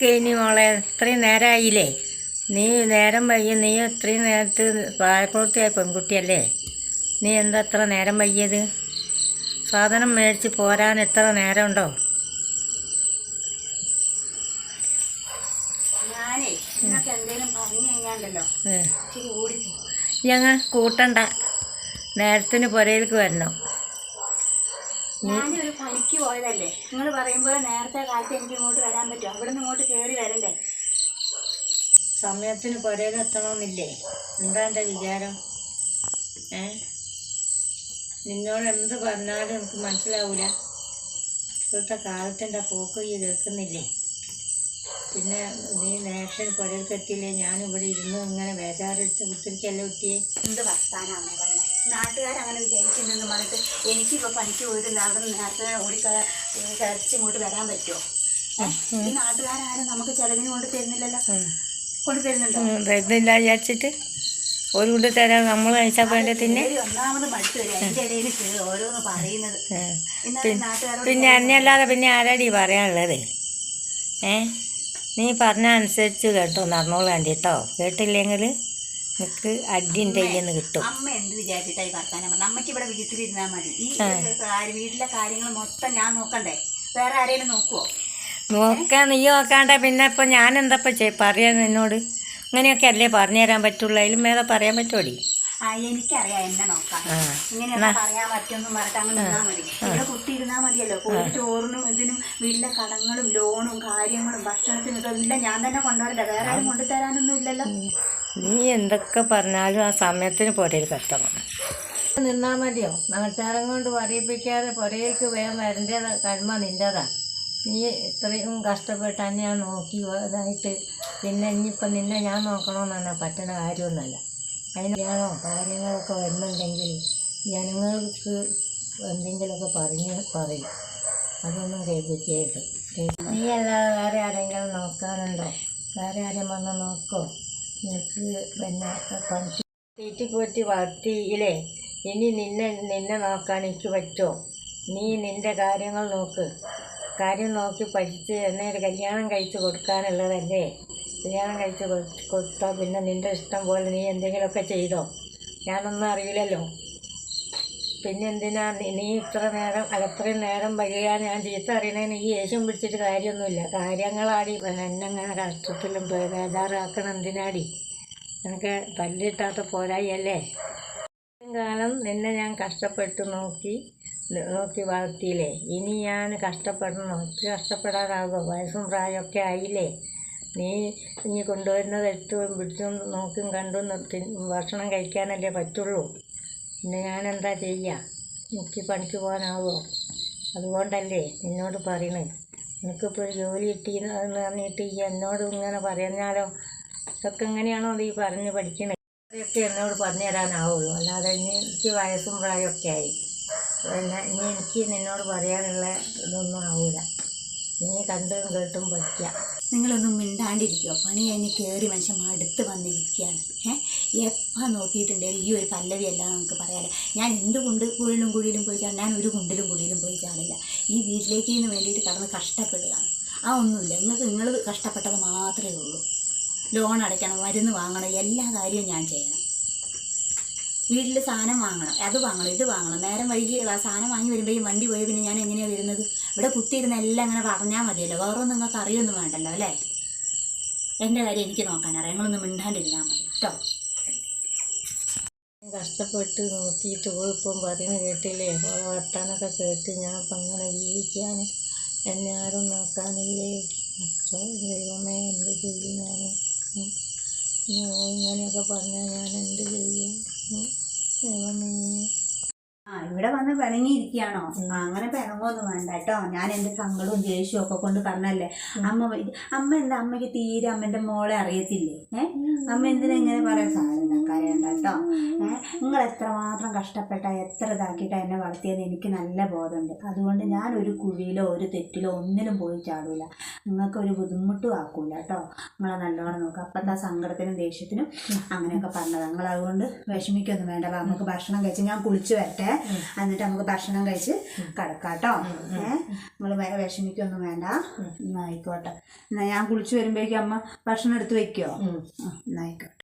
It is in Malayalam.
കഴിഞ്ഞ് മോളെ ഇത്രയും നേരമായില്ലേ നീ നേരം വൈകി നീ ഇത്രയും നേരത്ത് പ്രായപൂർത്തിയായ പെൺകുട്ടിയല്ലേ? നീ എന്താ എത്ര നേരം വൈകിയത്? സാധനം മേടിച്ച് പോരാൻ എത്ര നേരമുണ്ടോ? ഞങ്ങൾ കൂട്ടണ്ട. നേരത്തിന് പുരയിലേക്ക് വരണം. ഞാനൊരു പണിക്ക് പോയതല്ലേ. നിങ്ങൾ പറയുമ്പോൾ നേരത്തെ കാലത്ത് എനിക്ക് ഇങ്ങോട്ട് വരാൻ പറ്റും അവിടെ നിന്ന് ഇങ്ങോട്ട് കയറി വരണ്ടേ? സമയത്തിന് പുരയിൽ എത്തണമെന്നില്ലേ എന്താ എന്റെ വിചാരം? ഏ? നിന്നോട് എന്ത് പറഞ്ഞാലും എനിക്ക് മനസ്സിലാവൂല. ഇപ്പോഴത്തെ കാലത്തിന്റെ പോക്ക് ഈ കേൾക്കുന്നില്ലേ? പിന്നെ നീ നേരത്തെ പുരയിൽ എത്തിയില്ലേ? ഞാനിവിടെ ഇരുന്ന് ഇങ്ങനെ ബേജാറെടുത്ത് കുത്തിരിക്കല്ലേ കുട്ടിയെ? എന്ത് വർത്താനാണ് പറയണേ? നാട്ടുകാരങ്ങനെ വിചാരിക്കുന്നെന്ന് പറഞ്ഞിട്ട് എനിക്കിപ്പോൾ പണിക്ക് പോയിട്ടില്ല അവിടെ നിന്ന് നേരത്തെ ഓടി കരച്ച് ഇങ്ങോട്ട് വരാൻ പറ്റുമോ? ഈ നാട്ടുകാരാരും നമുക്ക് ചെലവിന് കൊണ്ട് തരുന്നില്ലല്ലോ. കൊണ്ട് തരുന്നുണ്ടോ? തരുന്നില്ല വിചാരിച്ചിട്ട് ഒരു കൊണ്ട് തരാം നമ്മൾ കഴിച്ചാൽ വേണ്ടി പിന്നെ? പിന്നെ അന്നല്ലാതെ പിന്നെ ആരാടി പറയാനുള്ളത്? ഏ നീ പറഞ്ഞ അനുസരിച്ച് കേട്ടോ നടന്നോളൂ വേണ്ടിട്ടോ കേട്ടില്ലെങ്കിൽ നിനക്ക് അടിന്റെ കയ്യിൽ കിട്ടും. അമ്മ എന്ത് വിചാരിച്ചിട്ടായി വർത്താനം പറഞ്ഞു? അമ്മയ്ക്ക് ഇവിടെ വീട്ടിലിരുന്നാൽ മതി. ഈ വീട്ടിലെ കാര്യങ്ങൾ മൊത്തം ഞാൻ നോക്കണ്ടേ? വേറെ ആരെങ്കിലും നോക്കുവോ? നോക്കാൻ നീ നോക്കാണ്ട. പിന്നെ ഇപ്പം ഞാൻ എന്താ ചെയ് പറയാ നിന്നോട്? അങ്ങനെയൊക്കെ അല്ലേ പറഞ്ഞു തരാൻ പറ്റുള്ളൂ. അതിലും വേറെ പറയാൻ പറ്റുമോടി എനിക്കറിയാം എന്നെ നോക്കാം ഇങ്ങനെ പറയാൻ പറ്റുമെന്നും പറഞ്ഞിട്ട് അങ്ങ് നിന്നാ മതി. ഇവിടെ കുട്ടി ഇരുന്നാ മതിയല്ലോ ചോറിനും ഇതിനും വീട്ടിലെ കടങ്ങളും ലോണും കാര്യങ്ങളും ഭക്ഷണത്തിനും ഇതെല്ലാം ഞാൻ തന്നെ കൊണ്ടുവരണ്ട? വേറെ ആരും കൊണ്ടുതരാനൊന്നും ഇല്ലല്ലോ. നീ എന്തൊക്കെ പറഞ്ഞാലും ആ സമയത്തിന് പുരയിൽ കത്തണം. നിന്നാ മതിയോ? നാട്ടുകാരം കൊണ്ട് പറയിപ്പിക്കാതെ പുരയിലേക്ക് വേഗം വരേണ്ടത് കടമ നിന്റെതാ നീ ഇത്രയും കഷ്ടപ്പെട്ട് തന്നെ ഞാൻ നോക്കി ഇതായിട്ട് പിന്നെ ഇനിയിപ്പം നിന്നെ ഞാൻ നോക്കണമെന്നാണ് പറ്റണ പറ്റുന്ന കാര്യമൊന്നുമല്ല. അതിന് ഞാനോ കാര്യങ്ങളൊക്കെ വരുന്നുണ്ടെങ്കിൽ ജനങ്ങൾക്ക് എന്തെങ്കിലുമൊക്കെ പറഞ്ഞ് പറയും. അതൊന്നും കേൾപ്പിക്കരുത്. നീ അല്ലാതെ വേറെ ആരെങ്കിലും നോക്കാനുണ്ടോ വേറെ ആരും വന്ന് നോക്കോ? നിനക്ക് പിന്നെ പണിക്ക് തീറ്റിക്കൂറ്റി വളർത്തിയില്ലേ? ഇനി നിന്നെ നിന്നെ നോക്കാൻ എനിക്ക് പറ്റുമോ നീ നിന്റെ കാര്യങ്ങൾ നോക്ക്. കാര്യം നോക്കി പഠിച്ച് എന്നെ ഒരു കല്യാണം കഴിച്ച് കൊടുക്കാനുള്ളതല്ലേ? കല്യാണം കഴിച്ച് കൊടു- കൊടുത്താൽ പിന്നെ നിന്റെ ഇഷ്ടം പോലെ നീ എന്തെങ്കിലുമൊക്കെ ചെയ്തോ? ഞാനൊന്നും അറിയില്ലല്ലോ. പിന്നെ എന്തിനാ നീ- ഇത്ര നേരം അത്രയും നേരം വൈകിയാൽ ഞാൻ ചീത്ത അറിയണേന് ഈ യേശും പിടിച്ചിട്ട് കാര്യമൊന്നുമില്ല. കാര്യങ്ങളാടി എന്നെങ്ങനെ കഷ്ടത്തിലും ബേജാറാക്കണം എന്തിനാടി? എനിക്ക് തല്ലിട്ടാത്ത പോരായല്ലേ കാലം നിന്നെ ഞാൻ കഷ്ടപ്പെട്ട് നോക്കി നോക്കി വളർത്തിയില്ലേ? ഇനി ഞാൻ കഷ്ടപ്പെടണം. ഒത്തിരി കഷ്ടപ്പെടാനാകുമോ വയസ്സും പ്രായമൊക്കെ ആയില്ലേ? നീ ഇനി കൊണ്ടുവരുന്നത് എടുത്തും പിടിച്ചും നോക്കും കണ്ടും ഭക്ഷണം കഴിക്കാനല്ലേ പറ്റുള്ളൂ. പിന്നെ ഞാൻ എന്താ ചെയ്യുക എനിക്ക് പണിക്ക് പോകാനാവോ? അതുകൊണ്ടല്ലേ നിന്നോട് പറയണേ. എനിക്കിപ്പോൾ ഒരു ജോലി കിട്ടിയെന്ന് പറഞ്ഞിട്ട് ഈ എന്നോട് ഇങ്ങനെ പറഞ്ഞാലോ? ഇതൊക്കെ എങ്ങനെയാണോ ഈ പറഞ്ഞ് പഠിക്കണേ? അതൊക്കെ എന്നോട് പറഞ്ഞു തരാനാവുള്ളൂ. അല്ലാതെ ഇനി എനിക്ക് വയസ്സും പ്രായമൊക്കെ ആയി. പിന്നെ ഇനി എനിക്ക് നിന്നോട് പറയാനുള്ള ഇതൊന്നും ആവൂല. നീ കണ്ടും കേട്ടും പഠിക്കാം. നിങ്ങളൊന്നും മിണ്ടാണ്ടിരിക്കുക പണി കഴിഞ്ഞ് കയറി മനുഷ്യൻ അടുത്ത് വന്നിരിക്കുകയാണ്. ഏഹ് എപ്പോൾ നോക്കിയിട്ടുണ്ടെങ്കിൽ ഈ ഒരു പല്ലവി അല്ല നമുക്ക് പറയാമല്ലോ ഞാൻ എന്ത് കുണ്ട് കുഴിലും കുഴിയിലും പോയി ചാടില്ല ഞാൻ ഒരു കുണ്ടിലും കുഴിയിലും പോയി ചാടില്ല. ഈ വീട്ടിലേക്ക് നിന്ന് വേണ്ടിയിട്ട് കടന്ന് കഷ്ടപ്പെടുകയാണ്. ആ ഒന്നുമില്ല. നിങ്ങൾക്ക് നിങ്ങൾ കഷ്ടപ്പെട്ടത് മാത്രമേ ഉള്ളൂ. ലോൺ അടയ്ക്കണം മരുന്ന് വാങ്ങണം എല്ലാ കാര്യവും ഞാൻ ചെയ്യണം. വീട്ടിൽ സാധനം വാങ്ങണം അത് വാങ്ങണം ഇത് വാങ്ങണം. നേരം വൈകി സാധനം വാങ്ങി വരുമ്പോൾ വണ്ടി പോയി പിന്നെ ഞാൻ എങ്ങനെയാണ് വരുന്നത്? ഇവിടെ കുത്തിയിരുന്ന എല്ലാം അങ്ങനെ പറഞ്ഞാൽ മതിയല്ലോ. വേറെ നിങ്ങൾക്ക് അറിയൊന്നും വേണ്ടല്ലോ അല്ലേ? എന്റെ കാര്യം എനിക്ക് നോക്കാനറിയാം നിങ്ങളൊന്നും മിണ്ടാണ്ടിരുന്നാൽ മതി കേട്ടോ? കഷ്ടപ്പെട്ട് നോക്കിയിട്ട് ഇപ്പം പറയുന്ന കേട്ടില്ലേ? വർത്താനൊക്കെ കേട്ട് ഞാൻ ഇപ്പം അങ്ങനെ ജീവിക്കാൻ എന്നെ ആരും നോക്കാനില്ലേ? ദൈവമേ എന്ത് ചെയ്യും ഞാൻ ഇങ്ങനെയൊക്കെ പറഞ്ഞാൽ ഞാൻ എന്ത് ചെയ്യും ഉം. ദൈവമേ ആ ഇവിടെ വന്ന് പിണങ്ങിയിരിക്കുകയാണോ ആ, അങ്ങനെ പിറങ്ങുമൊന്നും വേണ്ട കേട്ടോ. ഞാൻ എന്റെ സങ്കടവും ദേഷ്യവും ഒക്കെ കൊണ്ട് പറഞ്ഞല്ലേ? അമ്മ അമ്മ എന്താ? അമ്മയ്ക്ക് തീരെ അമ്മന്റെ മോളെ അറിയത്തില്ലേ? ഏഹ് അമ്മ എന്തിനാ ഇങ്ങനെ പറയാൻ സാധനം കരയണ്ട ഏ നിങ്ങൾ എത്രമാത്രം കഷ്ടപ്പെട്ട എത്ര ഇതാക്കിയിട്ട് എന്നെ വളർത്തിയെന്ന് എനിക്ക് നല്ല ബോധമുണ്ട്. അതുകൊണ്ട് ഞാൻ ഒരു കുഴിയിലോ ഒരു തെറ്റിലോ ഒന്നിലും പോയി ചാടൂല. നിങ്ങൾക്ക് ഒരു ബുദ്ധിമുട്ടും ആക്കൂല കേട്ടോ. നിങ്ങളെ നല്ലോണം നോക്കുക അപ്പം എന്താ സങ്കടത്തിനും ദേഷ്യത്തിനും അങ്ങനെയൊക്കെ പറഞ്ഞത്. നിങ്ങൾ അതുകൊണ്ട് വിഷമിക്കൊന്നും വേണ്ട. നമുക്ക് ഭക്ഷണം കഴിച്ച് ഞാൻ കുളിച്ചു വരട്ടെ. എന്നിട്ട് നമുക്ക് ഭക്ഷണം കഴിച്ച് കിടക്കാം കേട്ടോ. ഏഹ് നിങ്ങൾ വിഷമിക്കൊന്നും വേണ്ട. എന്നായിക്കോട്ടെ എന്നാ ഞാൻ കുളിച്ച് വരുമ്പോഴേക്കും അമ്മ ഭക്ഷണം എടുത്ത് വെക്കുമോ എന്നാ ആയിക്കോട്ടെ.